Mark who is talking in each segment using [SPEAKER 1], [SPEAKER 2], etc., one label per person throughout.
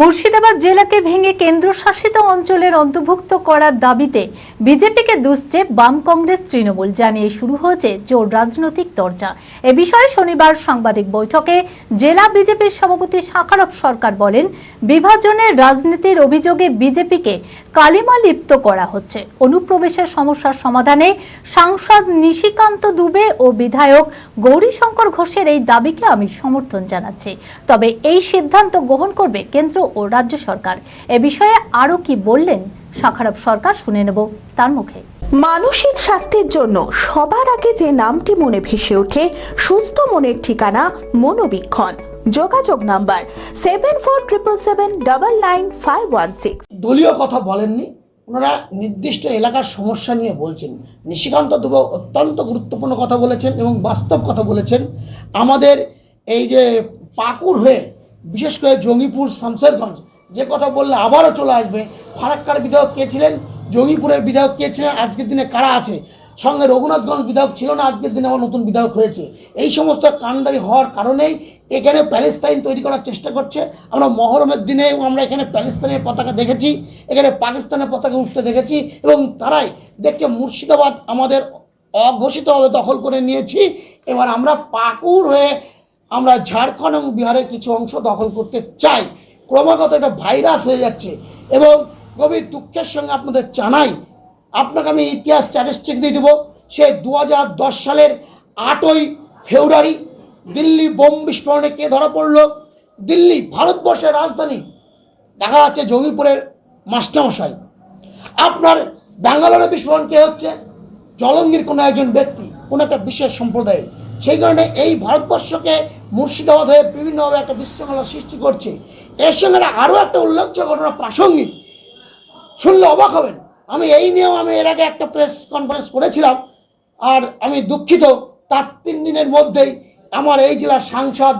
[SPEAKER 1] মুর্শিদাবাদ জেলাকে ভেঙে কেন্দ্রশাসিত অঞ্চলের অন্তর্ভুক্ত করার দাবিতে বিজেপিকে দুষছে বাম কংগ্রেস, তৃণমূল জানিয়ে শুরু হয়েছে জোর রাজনৈতিক চর্চা এ বিষয়ে শনিবার সাংবাদিক বৈঠকে জেলা বিজেপির সভাপতি শাখারফ সরকার বলেন, বিভাজনের রাজনীতির অভিযোগে বিজেপিকে কালিমা লিপ্ত করা হচ্ছে। অনুপ্রবেশের সমস্যার সমাধানে সাংসদ নিশিকান্ত দুবে ও বিধায়ক গৌরীশঙ্কর ঘোষের এই দাবিকে আমি সমর্থন জানাচ্ছি। তবে এই সিদ্ধান্ত গ্রহণ করবে কেন্দ্র ও রাজ্য সরকার। এ বিষয়ে আরও কি বললেন শাখারব সরকার শুনে নেব তার মুখে।
[SPEAKER 2] মানসিক স্বাস্থ্যের জন্য সবার আগে যে নামটি মনে ভেসে ওঠে সুস্থ মনের ঠিকানা মনোবীক্ষণ। যোগাযোগ number seven four triple seven double nine five one six.
[SPEAKER 3] দলীয় কথা বলেননি ওনারা নির্দিষ্ট এলাকার সমস্যা নিয়ে বলছেন। নিশিকান্ত দুব অত্যন্ত গুরুত্বপূর্ণ কথা বলেছেন এবং বাস্তব কথা বলেছেন। আমাদের এই যে পাকুড় হয়ে বিশেষ করে জঙ্গিপুর শামসেরগঞ্জ। যে কথা বললে আবারও চলে আসবে। ফারাক্কার বিধায়ক কে ছিলেন? জঙ্গিপুরের বিধায়ক কে ছিলেন? আজকের দিনে কারা আছে? সঙ্গে রঘুনাথগঞ্জ বিধায়ক ছিল না, আজকের দিনে আবার নতুন বিধায়ক হয়েছে। এই সমস্ত কাণ্ডারি হওয়ার কারণেই এখানে প্যালেস্তাইন তৈরি করার চেষ্টা করছে। আমরা মহরমের দিনে আমরা এখানে প্যালেস্তাইনের পতাকা দেখেছি, এখানে পাকিস্তানের পতাকা উঠতে দেখেছি এবং তারাই দেখছে মুর্শিদাবাদ আমাদের অঘোষিতভাবে দখল করে নিয়েছি। এবার আমরা পাকুড় হয়ে আমরা ঝাড়খণ্ড এবং বিহারের কিছু অংশ দখল করতে চাই। ক্রমাগত একটা ভাইরাস হয়ে যাচ্ছে। এবং গভীর দুঃখের সঙ্গে আপনাদের জানাই, আপনাকে আমি ইতিহাস স্ট্যাটিস্টিক দিয়ে দেবো। সে দু হাজার দশ সালের আটই ফেব্রুয়ারি দিল্লি বোম বিস্ফোরণে কে ধরা পড়ল? দিল্লি ভারতবর্ষের রাজধানী। দেখা যাচ্ছে জঙ্গিপুরের মাস্টারমশাই। আপনার ব্যাঙ্গালোরে বিস্ফোরণ কে হচ্ছে? জলঙ্গির কোনো একজন ব্যক্তি, কোনো একটা বিশেষ সম্প্রদায়ের। সেই কারণে এই ভারতবর্ষকে মুর্শিদাবাদ হয়ে বিভিন্নভাবে একটা বিশৃঙ্খলা সৃষ্টি করছে। এর সঙ্গে আরও একটা উল্লেখযোগ্য ঘটনা, প্রাসঙ্গিক। শুনলে অবাক হবেন। আমি এই নিয়েও আমি এর আগে একটা প্রেস কনফারেন্স করেছিলাম, আর আমি দুঃখিত, তার তিন দিনের মধ্যেই আমার এই জেলার সাংসদ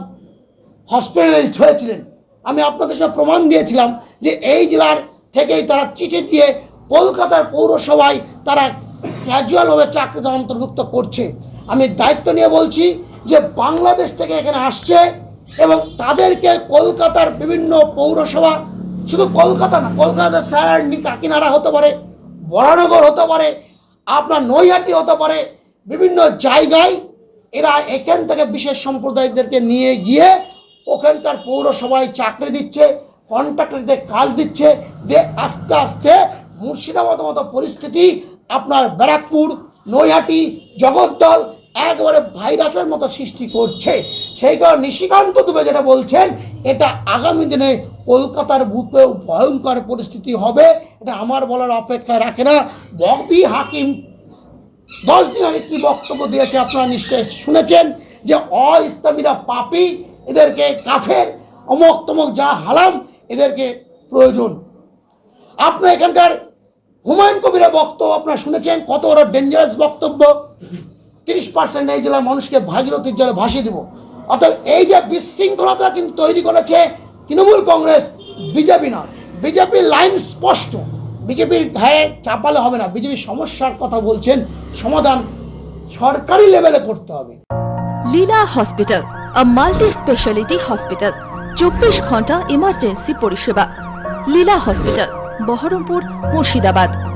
[SPEAKER 3] হসপিটালাইজড হয়েছিলেন। আমি আপনাদের সঙ্গে প্রমাণ দিয়েছিলাম যে এই জেলার থেকেই তারা চিঠি দিয়ে কলকাতার পৌরসভায় তারা ক্যাজুয়ালভাবে চাকরিতে অন্তর্ভুক্ত করছে। আমি দায়িত্ব নিয়ে বলছি যে বাংলাদেশ থেকে এখানে আসছে এবং তাদেরকে কলকাতার বিভিন্ন পৌরসভা, শুধু কলকাতা না কলকাতা স্যার কাকিনাড়া হতে পারে, বরানগর হতে পারে, আপনার নৈহাটি হতে পারে, বিভিন্ন জায়গায় এরা এখান থেকে বিশেষ সম্প্রদায়দেরকে নিয়ে গিয়ে ওখানকার পৌরসভায় চাকরি দিচ্ছে, কন্ট্রাক্টরদের কাজ দিচ্ছে, দিয়ে আস্তে আস্তে মুর্শিদাবাদ মতো পরিস্থিতি আপনার ব্যারাকপুর নৈহাটি জগদ্দল একবারে ভাইরাসের মতো সৃষ্টি করছে। সেই কারণে নিশিকান্ত দুবে যেটা বলছেন, এটা আগামী দিনে কলকাতার বুকেও ভয়ঙ্কর পরিস্থিতি হবে। এটা আমার বলার অপেক্ষায় রাখে না। ববি হাকিম দশ দিন আগে কি বক্তব্য দিয়েছে আপনারা নিশ্চয়ই শুনেছেন, যে অ ইসলামীরা পাপি, এদেরকে কাফের, অমক তমক যা হালাম এদেরকে প্রয়োজন। আপনার এখানকার হুমায়ুন কবিরা বক্তব্য আপনারা শুনেছেন, কত বড় ডেঞ্জারাস বক্তব্য। তিরিশ পার্সেন্ট এই জেলার মানুষকে ভাগীরথীর জলে ভাসিয়ে দেবো। অর্থাৎ এই যে বিশৃঙ্খলতা কিন্তু তৈরি করেছে তৃণমূল কংগ্রেস, বিজেপি না বিজেপির লাইন স্পষ্ট। বিজেপির ঘায়ে চাপালে হবে না। বিজেপির সমস্যার কথা বলছেন, সমাধান সরকারি লেভেলে করতে হবে।
[SPEAKER 4] Leela hospital multi speciality hospital চব্বিশ ঘণ্টা ইমার্জেন্সি পরিষেবা। লীলা হসপিটাল বহরমপুর মুর্শিদাবাদ।